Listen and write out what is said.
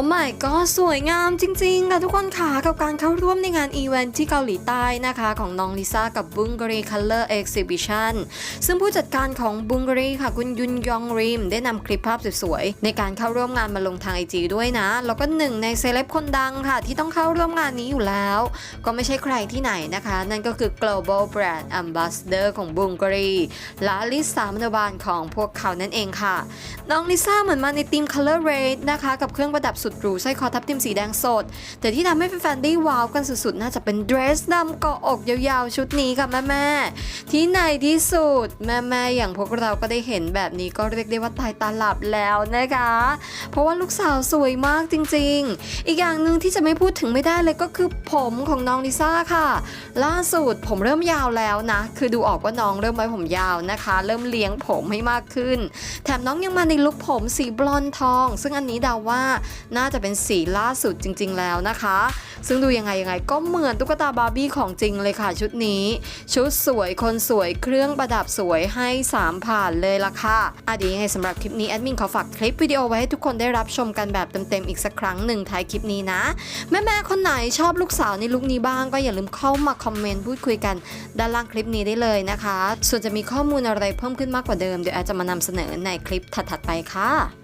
ก็สวยงามจริงๆค่ะทุกคนค่ะกับการเข้าร่วมในงานอีเวนท์ที่เกาหลีใต้นะคะ ของน้องลิซ่ากับบุงกรีคัลเลอร์เอ็กซิบิชันซึ่งผู้จัดการของบุงกรีค่ะคุณยุนยองริม ได้นำคลิปภาพสวยๆ ในการเข้าร่วมงานมาลงทางไอจีด้วยนะ แล้วก็หนึ่งในเซเลบคนดังค่ะ ที่ต้องเข้าร่วมงานนี้อยู่แล้ว ก็ไม่ใช่ใครที่ไหนนะคะ นั่นก็คือ global brand ambassador ของบุงกรีและลิซ่ามนบาลของพวกเขานั่นเองค่ะน้องลิซ่าเหมือนมาในทีม color red นะคะกับเครื่องประดับสุดหรูสร้อยคอทับทิมสีแดงสด แต่ที่ทำให้แฟนๆได้ว้าวกันสุดๆ น่าจะเป็นเดรสดำเกาะอกยาวๆ ชุดนี้ค่ะแม่ๆที่ในที่สุดแม่ๆอย่างพวกเราก็ได้เห็นแบบนี้ก็เรียกได้ว่าตายตาหลับแล้วนะคะ เพราะว่าลูกสาวสวยมากจริงๆ อีกอย่างหนึ่งที่จะไม่พูดถึงไม่ได้เลยก็คือผมของน้องลิซ่าค่ะ ล่าสุดผมเริ่มยาวแล้วนะ คือดูออกว่าน้องเริ่มไว้ผมยาวนะคะ เริ่มเลี้ยงผมให้มากขึ้น แถมน้องยังมาในลุคผมสีบลอนด์ทอง ซึ่งอันนี้เดาว่าน่าจะเป็นสีล่าสุดจริง ๆ แล้วนะคะ ซึ่งดูยังไงยังไงก็เหมือนตุ๊กตาบาร์บี้ของจริงเลยค่ะชุดนี้ ชุดสวยคนสวยเครื่องประดับสวยให้ 3 ผ่านเลยละค่ะอะดียวยังไงสำหรับคลิปนี้แอดมินขอฝากคลิปวิดีโอไว้ให้ทุกคนได้รับชมกันแบบเต็มๆอีกสักครั้งหนึ่งท้ายคลิปนี้นะ แม่ๆคนไหนชอบลูกสาวในลุคนี้บ้างก็อย่าลืมเข้ามาคอมเมนต์พูดคุยกันด้านล่างคลิปนี้ได้เลยนะคะ ส่วนจะมีข้อมูลอะไรเพิ่มขึ้นมากกว่าเดิมเดี๋ยวแอดจะมานำเสนอในคลิปถัดๆไปค่ะ